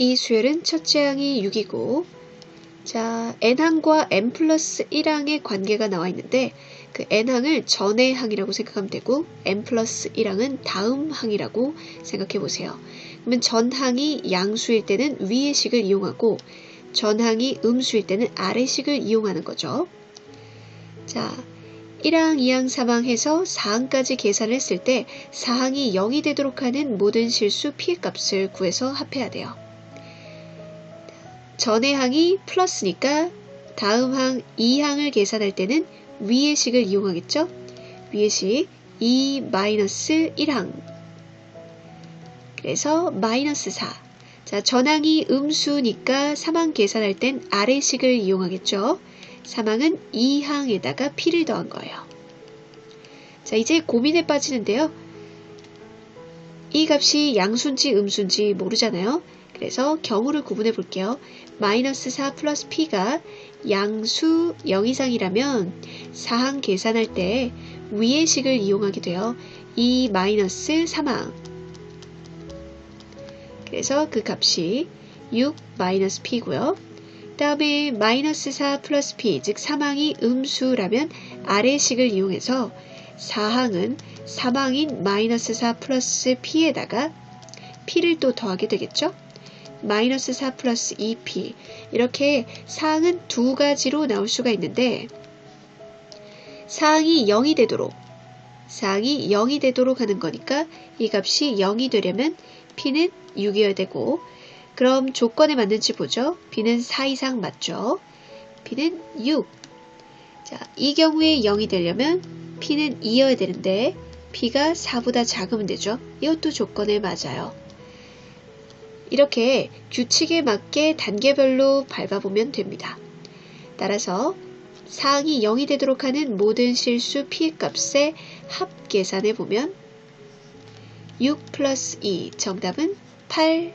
이 수열은 첫째 항이 6이고 자 n항과 n 플러스 1항의 관계가 나와 있는데 그 n항을 전의 항이라고 생각하면 되고 n 플러스 1항은 다음 항이라고 생각해 보세요. 그러면 전항이 양수일 때는 위의 식을 이용하고 전항이 음수일 때는 아래 식을 이용하는 거죠. 자, 1항, 2항, 3항 해서 4항까지 계산을 했을 때 4항이 0이 되도록 하는 모든 실수 피해 값을 구해서 합해야 돼요. 전의 항이 플러스니까 다음 항 2항을 계산할 때는 위의 식을 이용하겠죠? 위의 식 2 마이너스 1항 그래서 마이너스 4 자, 전항이 음수니까 3항 계산할 땐 아래 식을 이용하겠죠? 3항은 2항에다가 p를 더한 거예요. 자, 이제 고민에 빠지는데요. 이 값이 양수인지 음수인지 모르잖아요. 그래서 경우를 구분해 볼게요. 마이너스 4 플러스 p가 양수 0 이상이라면 4항 계산할 때 위의 식을 이용하게 돼요. 2 마이너스 3항 그래서 그 값이 6 마이너스 p고요. 다음에 마이너스 4 플러스 p 즉 3항이 음수라면 아래 식을 이용해서 4항은 3항인 마이너스 4 플러스 p에다가 p를 또 더하게 되겠죠. 마이너스 4 플러스 2p 이렇게 사항은 두 가지로 나올 수가 있는데 사항이 0이 되도록 사항이 0이 되도록 하는 거니까 이 값이 0이 되려면 p는 6이어야 되고 그럼 조건에 맞는지 보죠. b는 4 이상 맞죠. b는 6. 자, 이 경우에 0이 되려면 p는 2여야 되는데 p가 4보다 작으면 되죠. 이것도 조건에 맞아요. 이렇게 규칙에 맞게 단계별로 밟아보면 됩니다. 따라서 사항이 0이 되도록 하는 모든 실수 피해 값의 합 계산해 보면 6 플러스 2 정답은 8